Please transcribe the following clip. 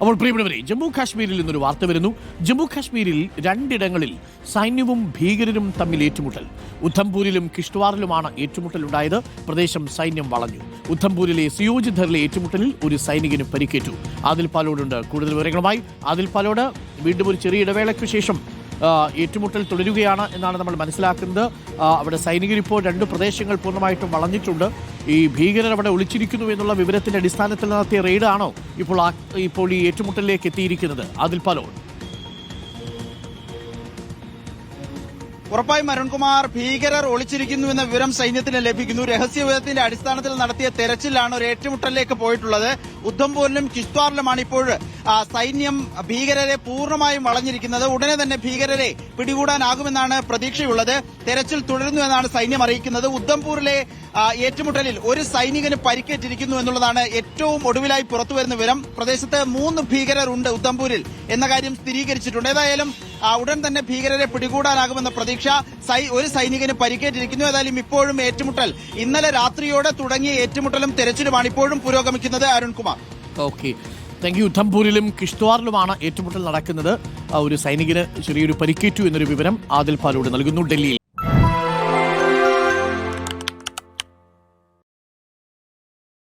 അപ്പോൾ പ്രിയപ്പെട്ടവരെ ജമ്മു കാശ്മീരിൽ നിന്നൊരു വാർത്ത വരുന്നു. ജമ്മു കാശ്മീരിൽ രണ്ടിടങ്ങളിൽ സൈന്യവും ഭീകരരും തമ്മിൽ ഏറ്റുമുട്ടൽ. ഉദ്ധംപൂരിലും ഏറ്റുമുട്ടൽ ഉണ്ടായത്. പ്രദേശം സൈന്യം വളഞ്ഞു. ഉദ്ധംപൂരിലെ സിയോജിധറിലെ ഏറ്റുമുട്ടലിൽ ഒരു സൈനികന് പരിക്കേറ്റു. ആദിൽ പാലോടുണ്ട്. കൂടുതൽ വിവരങ്ങളുമായി ആദിൽ പാലോട്. വീണ്ടും ഒരു ചെറിയ ഇടവേളയ്ക്ക് ശേഷം ഏറ്റുമുട്ടൽ തുടരുകയാണ് എന്നാണ് നമ്മൾ മനസ്സിലാക്കുന്നത്. അവിടെ സൈനികർ ഇപ്പോൾ രണ്ട് പ്രദേശങ്ങൾ പൂർണമായിട്ടും വളഞ്ഞിട്ടുണ്ട്. ഈ ഭീകരർ അവിടെ ഒളിച്ചിരിക്കുന്നു എന്നുള്ള വിവരത്തിന്റെ അടിസ്ഥാനത്തിൽ നടത്തിയ റെയ്ഡാണോ ഇപ്പോൾ ഇപ്പോൾ ഈ ഏറ്റുമുട്ടലിലേക്ക് എത്തിയിരിക്കുന്നത്? അതിൽ പലോ ഉറപ്പായും അരുൺകുമാർ ഭീകരർ ഒളിച്ചിരിക്കുന്നു എന്ന വിവരം സൈന്യത്തിന് ലഭിക്കുന്നു. രഹസ്യ വിവരത്തിന്റെ അടിസ്ഥാനത്തിൽ നടത്തിയ തെരച്ചിലാണ് ഒരു ഏറ്റുമുട്ടലിലേക്ക് പോയിട്ടുള്ളത്. ഉദ്ധംപൂരിലും കിഷ്ത്വാറിലുമാണ് ഇപ്പോൾ സൈന്യം ഭീകരരെ പൂർണമായും വളഞ്ഞിരിക്കുന്നത് ഉടനെ തന്നെ ഭീകരരെ പിടികൂടാനാകുമെന്നാണ് പ്രതീക്ഷയുള്ളത്. തെരച്ചിൽ തുടരുന്നു എന്നാണ് സൈന്യം അറിയിക്കുന്നത്. ഉദ്ധംപൂരിലെ ഏറ്റുമുട്ടലിൽ ഒരു സൈനികന് പരിക്കേറ്റിരിക്കുന്നു എന്നുള്ളതാണ് ഏറ്റവും ഒടുവിലായി പുറത്തുവരുന്ന വിവരം. പ്രദേശത്ത് മൂന്ന് ഭീകരരുണ്ട് ഉദ്ധംപൂരിൽ എന്ന കാര്യം സ്ഥിരീകരിച്ചിട്ടുണ്ട്. ഏതായാലും ഉടൻ തന്നെ ഭീകരരെ പിടികൂടാനാകുമെന്ന പ്രതീക്ഷ ഒരു സൈനികന് പരിക്കേറ്റിരിക്കുന്നു. ഏതായാലും ഇപ്പോഴും ഏറ്റുമുട്ടൽ ഇന്നലെ രാത്രിയോടെ തുടങ്ങിയ ഏറ്റുമുട്ടലും തെരച്ചിലുമാണ് ഇപ്പോഴും പുരോഗമിക്കുന്നത് അരുൺകുമാർ. ഓക്കെ. താങ്ക് ഉദ്ധംപൂരിലും കിഷ്ത്വാറിലുമാണ് ഏറ്റുമുട്ടൽ നടക്കുന്നത്. ഒരു സൈനികന് ചെറിയൊരു പരിക്കേറ്റു എന്നൊരു വിവരം ആദിൽ പാലോട് നൽകുന്നു. ഡൽഹിയിൽ.